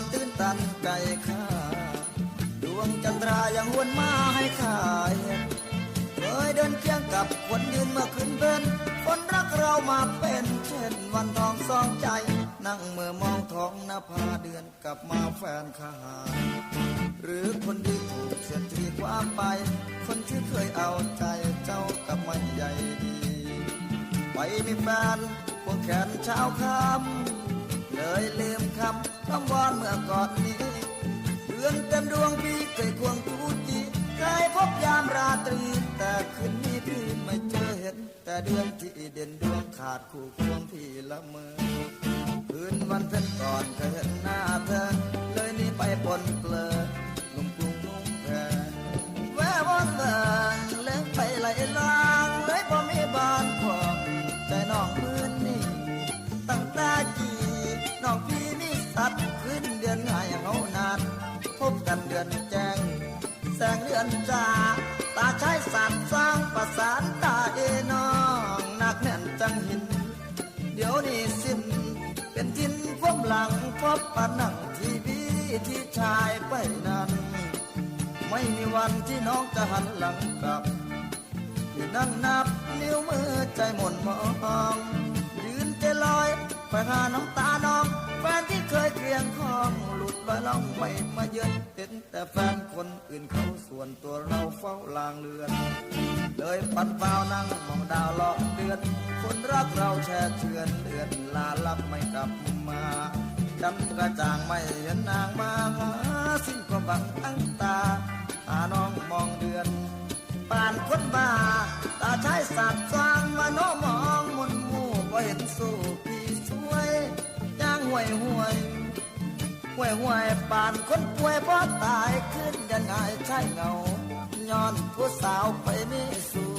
านตื้นตันไก่ข้าดวงจันทรายังวนมาให้ข้าเห็นเคยเดินเคียงกับคนยืนเมื่อคืนเป็นคนรักเรามาเป็นเช่นวันทองสองใจ นั่งเมื่อมองท้องนภาเดือนกลับมาแฟนข้าหาหรือคนที่ถูกเสียทีความไป คนที่เคยเอาใจเจ้ากับไม่ใหญ่ดี ไปมีแฟนควงแขนเช้าคำ เลยลืมคำคำวอนเมื่อก่อนนี้เดือนเต็มดวงพี่เคยควงตูจีเคยพบยามราตรี แต่คืนนี้พี่ไม่เจอเห็น แต่เดือนที่เด่นดวงขาดคู่ควงพี่ละเมอคืนวันเพ็ญก่อนเคยเห็นหน้าเธอ เลยนี่ไปปนเปลือ พบกันเดือนแจ้ง แสงเดือนจ้าตาใช้สัตว์สร้างประสานตาเอน้องหนักแน่นจังหิน เดี๋ยวนี้สิ้น เป็นทินควมหลังพบปะนังทีวีที่ชายไปนั้น ไม่มีวันที่น้องจะหันหลังกลับที่นั่งนับนิ้วมือใจหม่นมองยืนใจลอยไปหาน้ำตาน้ หลุดลองไม่มาเยือนเห็นแต่แฟนคนอื่นเขาส่วนตัวเราเฝ้าลางเรือน เลยปันเปล่านั่งมองดาวลอกเดือน คนรักเราแช่เชือนเดือนลาลับไม่กลับมาจำกระจ่างไม่เห็นนางมาหาสิ้นความหวังตั้งตาหาน้องมองเดือนป่านคนบ้าตาใช้สัตว์สร้างมาโนมองมุนมู่ก็เห็นสู้พี่สวยย่างห่วยห่วย ห่วยห่วยปานคนป่วยเพราะตายขึ้นยังไงใช่เงาย้อนผู้สาวไปม่สู